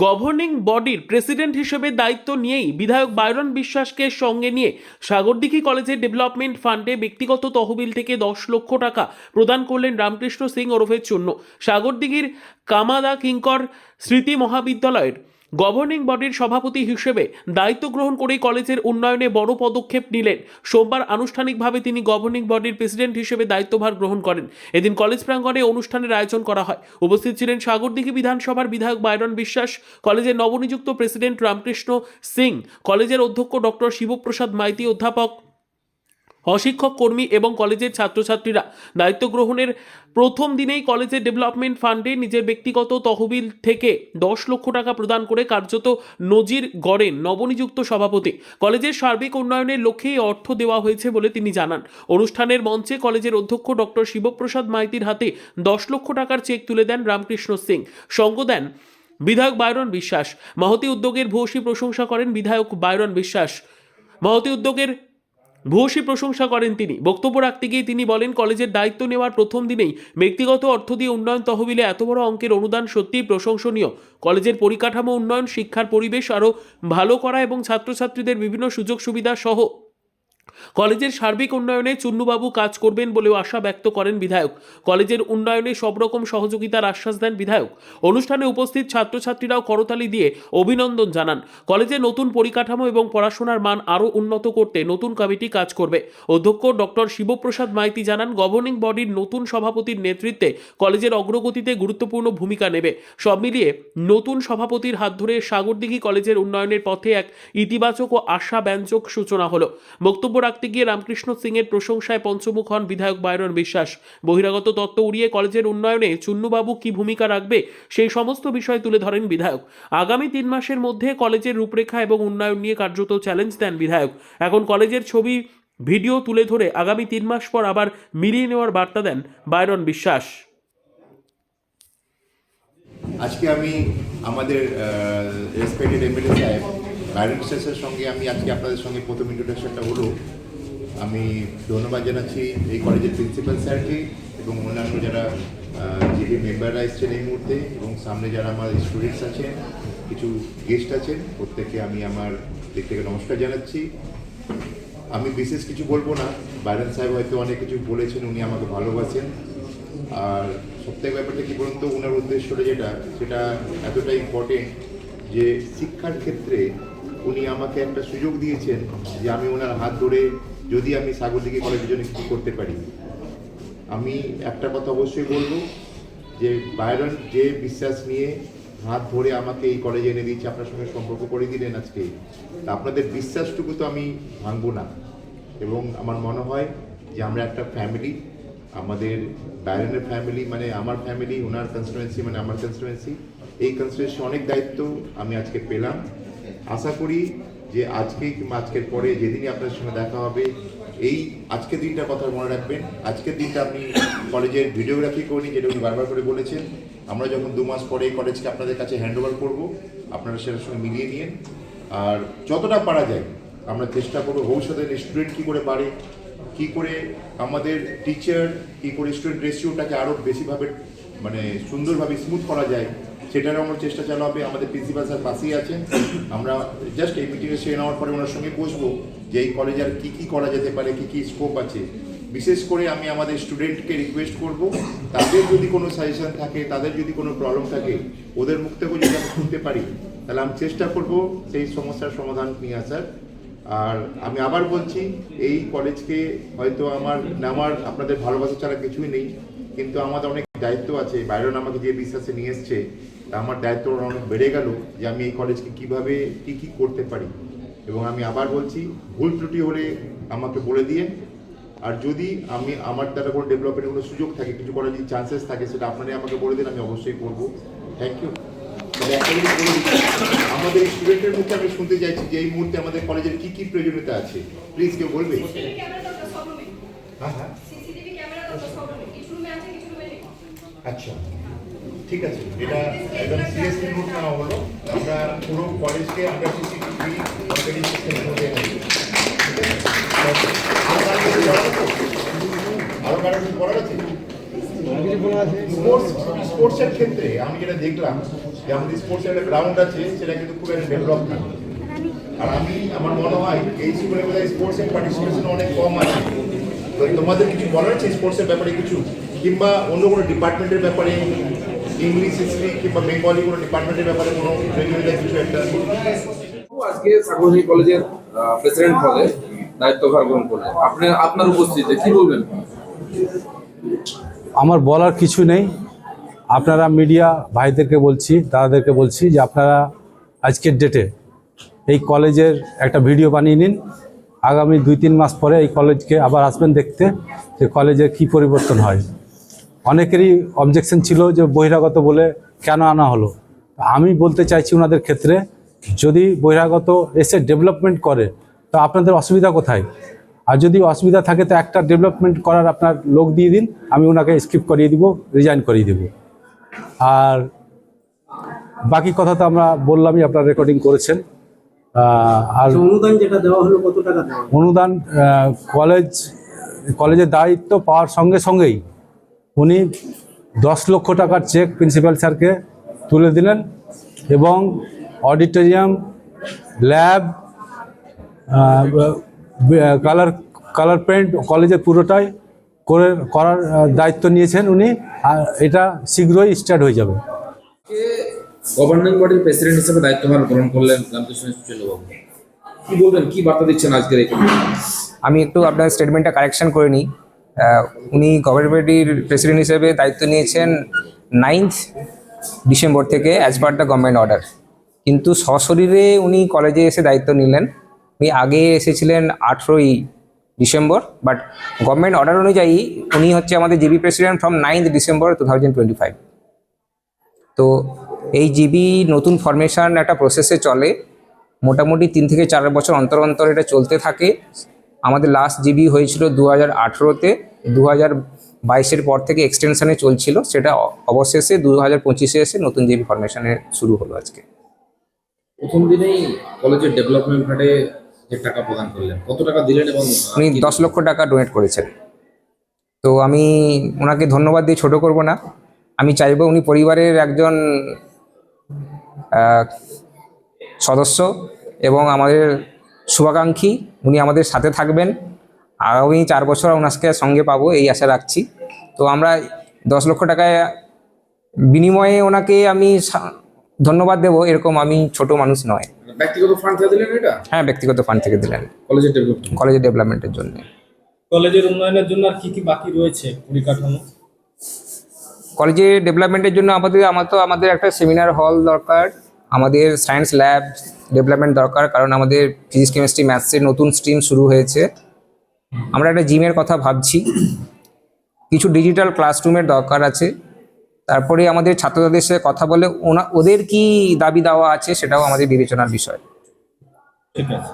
Governing বডির president হিসেবে দায়িত্ব নিয়েই বিধায়ক বায়রন বিশ্বাসকে সঙ্গে নিয়ে সাগরদিঘি কলেজের ডেভেলপমেন্ট ফান্ডে ব্যক্তিগত তহবিল থেকে দশ লক্ষ টাকা প্রদান করলেন রামকৃষ্ণ সিং ওরফের জন্য সাগরদিঘির কামাদা কিঙ্কর স্মৃতি মহাবিদ্যালয়ের গভর্নিং বডির সভাপতি হিসেবে দায়িত্ব গ্রহণ করে কলেজের উন্নয়নে বড় পদক্ষেপ নিলেন। সোমবার আনুষ্ঠানিকভাবে তিনি গভর্নিং বডির প্রেসিডেন্ট হিসেবে দায়িত্বভার গ্রহণ করেন। এদিন কলেজ প্রাঙ্গণে অনুষ্ঠানের আয়োজন করা হয়। উপস্থিত ছিলেন সাগরদিঘি বিধানসভার বিধায়ক বাইরন বিশ্বাস, কলেজের নবনিযুক্ত প্রেসিডেন্ট রামকৃষ্ণ সিং, কলেজের অধ্যক্ষ ডক্টর শিবপ্রসাদ মাইতি, অধ্যাপক অশিক্ষক, কর্মী এবং কলেজের ছাত্রছাত্রীরা দায়িত্ব গ্রহণের প্রথম দিনেই কলেজের ডেভেলপমেন্ট ফান্ডে নিজের ব্যক্তিগত তহবিল থেকে দশ লক্ষ টাকা প্রদান করে কার্যত নজির গড়েন নবনিযুক্ত সভাপতি। কলেজের সার্বিক উন্নয়নের লক্ষ্যে অর্থ দেওয়া হয়েছে বলে তিনি জানান। অনুষ্ঠানের মঞ্চে কলেজের অধ্যক্ষ ডক্টর শিবপ্রসাদ মাইতির হাতে দশ লক্ষ টাকার চেক তুলে দেন রামকৃষ্ণ সিং। সঙ্গ দেন বিধায়ক বায়রন বিশ্বাস। মহতি উদ্যোগের ভূয়সী প্রশংসা করেন বিধায়ক বায়রন বিশ্বাস। মহতি উদ্যোগের ভূয়সী প্রশংসা করেন তিনি। বক্তব্য রাখতে গিয়ে তিনি বলেন, কলেজের দায়িত্ব নেওয়ার প্রথম দিনেই ব্যক্তিগত অর্থ দিয়ে উন্নয়ন তহবিলে এত বড় অঙ্কের অনুদান সত্যিই প্রশংসনীয়। কলেজের পরিকাঠামো উন্নয়ন, শিক্ষার পরিবেশ আরও ভালো করা এবং ছাত্রছাত্রীদের বিভিন্ন সুযোগ সুবিধা সহ কলেজের সার্বিক উন্নয়নে চুন্নুবাবু কাজ করবেন বলেও আশা ব্যক্ত করেন বিধায়ক। কলেজের উন্নয়নে সব রকম সহযোগিতার আশ্বাস দেন বিধায়ক। অনুষ্ঠানে উপস্থিত ছাত্রছাত্রীরাও করতালি দিয়ে অভিনন্দন জানান। কলেজে নতুন পরিকাঠামো এবং পড়াশোনার মান আরও উন্নত করতে নতুন কমিটি কাজ করবে। অধ্যক্ষ ডক্টর শিবপ্রসাদ মাইতি জানান, গভর্নিং বডির নতুন সভাপতির নেতৃত্বে কলেজের অগ্রগতিতে গুরুত্বপূর্ণ ভূমিকা নেবে। সব মিলিয়ে নতুন সভাপতির হাত ধরে সাগরদিঘি কলেজের উন্নয়নের পথে এক ইতিবাচক ও আশাব্যঞ্জক সূচনা হলো। বক্তব্য রাখতে গিয়ে রামকৃষ্ণ সিং এর প্রশংসায় পঞ্চমুখ হন বিধায়ক বাইরন বিশ্বাস। বহিরাগত তত্ত্ব উড়িয়ে কলেজের উন্নয়নে চুন্নুবাবু কি ভূমিকা রাখবে, সেই সমস্ত বিষয় তুলে ধরেন বিধায়ক। আগামী তিন মাসের মধ্যে কলেজের রূপরেখা এবং উন্নয়ন নিয়ে কার্যত চ্যালেঞ্জ দেন বিধায়ক। এখন কলেজের ছবি, ভিডিও তুলে ধরে আগামী তিন মাস পর আবার মিলিয়ে নেওয়ার বার্তা দেন বাইরন বিশ্বাস। আজকে আমি আমাদের রেসপেক্টেড এমএলএ সাহেব বাইরন বিশ্বাসের সঙ্গে আমি আজকে আপনাদের সঙ্গে প্রথম ইন্ট্রোডাকশনটা হলো, আমি ধন্যবাদ জানাচ্ছি এই কলেজের প্রিন্সিপাল স্যারকে এবং অন্যান্য যারা জিবি মেম্বাররা এসছেন এই মুহূর্তে এবং সামনে যারা আমার স্টুডেন্টস আছেন, কিছু গেস্ট আছেন, প্রত্যেককে আমি আমার দিক থেকে নমস্কার জানাচ্ছি। আমি বিশেষ কিছু বলব না বাইরন সাহেব হয়তো অনেক কিছু বলেছেন, উনি আমাকে ভালোবাসেন। আর সবথেকে ব্যাপারটা কী বলুন তো ওনার উদ্দেশ্যটা যেটা, সেটা এতটা ইম্পর্টেন্ট যে শিক্ষার ক্ষেত্রে উনি আমাকে একটা সুযোগ দিয়েছেন যে আমি ওনার হাত ধরে যদি আমি সাগরদিঘি কলেজের জন্য কিছু করতে পারি। আমি একটা কথা অবশ্যই বলব যে বাইরন যে বিশ্বাস নিয়ে হাত ধরে আমাকে এই কলেজে এনে দিয়েছে, আপনার সঙ্গে সম্পর্ক করে দিলেন আজকে, তা আপনাদের বিশ্বাসটুকু তো আমি ভাঙবো না। এবং আমার মনে হয় যে আমরা একটা ফ্যামিলি আমাদের বাইরনের ফ্যামিলি মানে আমার ফ্যামিলি ওনার কনস্টিটুয়েন্সি মানে আমার কনস্টিটুয়েন্সি এই কনস্টিটুয়েন্সি অনেক দায়িত্ব আমি আজকে পেলাম। আশা করি যে আজকে আজকের পরে যেদিনই আপনার সঙ্গে দেখা হবে, এই আজকের দিনটার কথা মনে রাখবেন। আজকের দিনটা আপনি কলেজের ভিডিওগ্রাফি করিনি, যেটা উনি বারবার করে বলেছেন। আমরা যখন দু মাস পরে কলেজকে আপনাদের কাছে হ্যান্ড ওভার করব, আপনারা সেটার সঙ্গে মিলিয়ে নিন। আর যতটা পারা যায়, আমরা চেষ্টা করব ভবিষ্যতে স্টুডেন্ট কী করে পারে, কি করে আমাদের টিচার কি করে স্টুডেন্ট রেশিওটাকে আরও বেশিভাবে মানে সুন্দরভাবে স্মুথ করা যায় সেটারও আমরা চেষ্টা চালাবে, আমাদের প্রিন্সিপাল স্যার পাশেই আছেন। আমরা জাস্ট এই মিটিংয়ে সে নেওয়ার পরে ওনার সঙ্গে বসবো যে এই কলেজে আর কী কী করা যেতে পারে, কী কী স্কোপ আছে। বিশেষ করে আমি আমাদের স্টুডেন্টকে রিকোয়েস্ট করব, তাদের যদি কোনো সাজেশন থাকে, তাদের যদি কোনো প্রবলেম থাকে, ওদের মুখ থেকেও যদি আমি শুনতে পারি, তাহলে আমি চেষ্টা করব সেই সমস্যার সমাধান নিয়ে আসার। আর আমি আবার বলছি, এই কলেজকে হয়তো আমার নামার আপনাদের ভালোবাসা ছাড়া কিছুই নেই, কিন্তু আমাদের অনেক দায়িত্ব আছে বাইরন আমাকে যে বিশ্বাসে নিয়ে এসছে তা আমার দায়িত্ব অনেক বেড়ে গেল যে আমি এই কলেজকে কীভাবে কি কি করতে পারি। এবং আমি আবার বলছি ভুল ত্রুটি হলে আমাকে বলে দিয়ে আর যদি আমি আমার দ্বারা কোনো ডেভেলপমেন্টের কোনো সুযোগ থাকে কিছু করার যদি চান্সেস থাকে সেটা আপনারাই আমাকে বলে দিন আমি অবশ্যই করব। থ্যাংক ইউ আমাদের স্টুডেন্টের মুখে আমি শুনতে চাইছি যে এই মুহূর্তে আমাদের কলেজের কি কি প্রয়োজনীয়তা আছে? প্লিজ কেউ বলবে? হ্যাঁ হ্যাঁ সিসিটিভি ক্যামেরা দরকার সব রুমে কিছু রুমে আছে কিছু রুমে নেই আচ্ছা ঠিক আছে, এটা একদম সিরিয়াসলি নোট নেওয়া হলো, আমরা পুরো কলেজকে আমরা সিসিটিভি অপারেটিং আরও কারও আরও কারও কিছু বলার আছে? স্পোর্টস স্পোর্টসের ক্ষেত্রে আমি যেটা দেখলাম, যে আমাদের স্পোর্টসের একটা গ্রাউন্ড আছে, সেটা কিন্তু খুব একটা ডেভেলপ না। আর আমি, আমার মনে হয় এই স্কুলে বোধহয় স্পোর্টসের পার্টিসিপেশন অনেক কম আছে। তোমাদের কিছু বলার আছে স্পোর্টসের ব্যাপারে কিছু? কিংবা অন্য কোনো ডিপার্টমেন্টের ব্যাপারে ইংলিশ হিস্ট্রি কিংবা বেঙ্গলি কোনো ডিপার্টমেন্টের ব্যাপারে কোনো প্রতিযোগিতা কিছু একটা? আজকে সাগরী কলেজের প্রেসিডেন্ট পদে দায়িত্বভার গ্রহণ করলেন আপনি আপনার উপস্থিতিতে কি বলবেন? আমার বলার কিছু নেই। আপনারা মিডিয়া ভাইদেরকে বলছি দাদাদেরকে বলছি যে আপনারা আজকের ডেটে এই কলেজের একটা ভিডিও বানিয়ে নিন। আগামী দুই তিন মাস পরে এই কলেজকে আবার আসবেন দেখতে যে কলেজের কি পরিবর্তন হয়। অনেকেরই অবজেকশন ছিল যে বহিরাগত বলে কেন আনা হলো। আমি বলতে চাইছি ওনাদের ক্ষেত্রে যদি বহিরাগত এসে ডেভেলপমেন্ট করে তো আপনাদের অসুবিধা কোথায়? আর যদি অসুবিধা থাকে তো একটা ডেভেলপমেন্ট করার আপনার লোক দিয়ে দিন আমি ওনাকে স্কিপ করিয়ে দিব রিজাইন করিয়ে দিব। আর বাকি কথা তো আমরা বললামই আপনার রেকর্ডিং করেছেন। আর অনুদান যেটা দেওয়া হলো কত টাকা অনুদান কলেজ কলেজের দায়িত্ব পাওয়ার সঙ্গে সঙ্গেই উনি দশ লক্ষ টাকার চেক প্রিন্সিপাল স্যারকে তুলে দিলেন এবং auditorium lab colour colour paint কলেজের পুরোটাই করে করার দায়িত্ব নিয়েছেন উনি। আর এটা শীঘ্রই স্টার্ট হয়ে যাবে। গভর্নিং বডির প্রেসিডেন্ট হিসেবে দায়িত্বভার গ্রহণ করলেন? রামকৃষ্ণ চন্দ্রবাবু। কি বলবেন? কি বার্তা দিচ্ছেন আজকের আমি একটু আপনার স্টেটমেন্টটা কারেকশন করে নিই। উনি গভর্নমেন্টের প্রেসিডেন্ট হিসেবে দায়িত্ব নিয়েছেন নাইন্থ ডিসেম্বর থেকে as per the government order কিন্তু সশরীরে উনি কলেজে এসে দায়িত্ব নিলেন। উনি আগে এসেছিলেন আঠেরোই ডিসেম্বর বাট গভর্নমেন্ট অর্ডার অনুযায়ী উনি হচ্ছে আমাদের GB president from ninth December two thousand twenty five তো এই জিবি নতুন ফরমেশন একটা প্রসেসে চলে। মোটামুটি তিন থেকে চার বছর অন্তর অন্তর এটা চলতে থাকে। আমাদের লাস্ট জিবি হয়েছিল দু হাজার আঠেরোতে দু হাজার বাইশের পর থেকে এক্সটেনশনে চলছিল। সেটা অবশেষে দু হাজার পঁচিশে এসে নতুন জিবি ফরমেশনে শুরু হলো আজকে। প্রথম দিনেই কলেজের ডেভেলপমেন্ট ফান্ডে যে টাকা প্রদান করলেন কত টাকা দিলেন এবং উনি দশ লক্ষ টাকা ডোনেট করেছেন। তো আমি ওনাকে ধন্যবাদ দিয়ে ছোট করব না। আমি চাইব উনি পরিবারের একজন সদস্য এবং আমাদের শুভাকাঙ্ক্ষী উনি আমাদের সাথে থাকবেন। আগামী চার বছর ওনাকে সঙ্গে পাবো এই আশা রাখছি। তো আমরা দশ লক্ষ টাকায় বিনিময়ে ওনাকে আমি ধন্যবাদ দেবো এরকম আমি ছোট মানুষ নয়। ব্যক্তিগত ফান্ড থেকে দিলেন এটা? হ্যাঁ ব্যক্তিগত ফান্ড থেকে দিলেন। কলেজের ডেভেলপমেন্ট কলেজের ডেভেলপমেন্টের জন্য। কলেজের উন্নয়নের জন্য আর কি কি বাকি রয়েছে পরিকাঠামো? কলেজের ডেভেলপমেন্টের জন্য আমাদের আমার তো আমাদের একটা সেমিনার হল দরকার। আমাদের সায়েন্স ল্যাব ডেভেলপমেন্ট দরকার, কারণ আমাদের ফিজিক্স কেমিস্ট্রি ম্যাথসের নতুন স্ট্রিম শুরু হয়েছে। আমরা একটা জিমের কথা ভাবছি। কিছু ডিজিটাল ক্লাসরুমের দরকার আছে। তারপরে আমাদের ছাত্রদের সাথে কথা বলে ওনা ওদের কি দাবি দাওয়া আছে সেটাও আমাদের বিবেচনার বিষয়। ঠিক আছে।